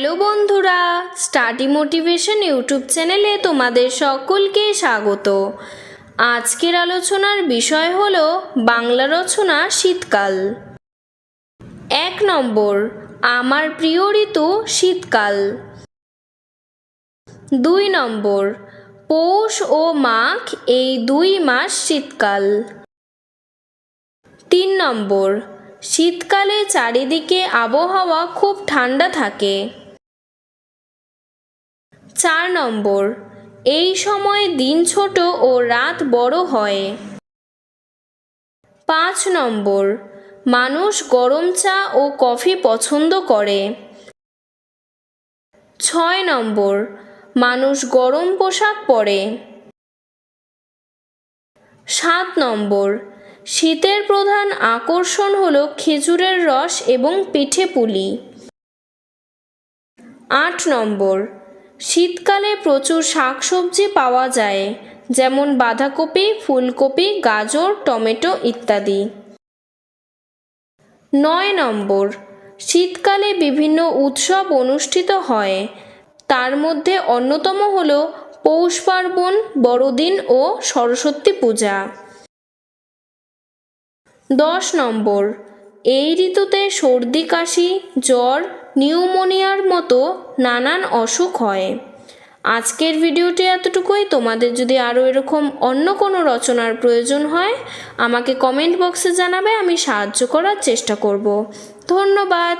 Hello বন্ধুরা, study motivation YouTube চ্যানেলে তোমাদের সকলকে স্বাগত। আজকের আলোচনার বিষয় হল বাংলা রচনা শীতকাল। এক নম্বর, আমার প্রিয় ঋতু শীতকাল। দুই নম্বর, পৌষ ও মাঘ এই দুই মাস শীতকাল। তিন নম্বর, শীতকালে চারিদিকে আবহাওয়া খুব ঠান্ডা থাকে। চার নম্বর। এই সময় দিন ছোট ও রাত বড় হয়। পাঁচ নম্বর। মানুষ গরম চা ও কফি পছন্দ করে। ছয় নম্বর। মানুষ গরম পোশাক পরে। সাত নম্বর। শীতের প্রধান আকর্ষণ হল খেজুরের রস এবং পিঠে পুলি। আট নম্বর। শীতকালে প্রচুর শাকসবজি পাওয়া যায়, যেমন বাঁধাকপি, ফুলকপি, গাজর, টমেটো ইত্যাদি। নয় নম্বর, শীতকালে বিভিন্ন উৎসব অনুষ্ঠিত হয়। তার মধ্যে অন্যতম হল পৌষ পার্বণ, বড়দিন ও সরস্বতী পূজা। দশ নম্বর এই ঋতুতে সর্দি, কাশি, জ্বর, নিউমোনিয়ার মতো নানান অসুখ হয়। আজকের ভিডিওটি এতটুকুই। তোমাদের যদি আরও এরকম অন্য কোনো রচনার প্রয়োজন হয়, আমাকে কমেন্ট বক্সে জানাবে, আমি সাহায্য করার চেষ্টা করব। ধন্যবাদ।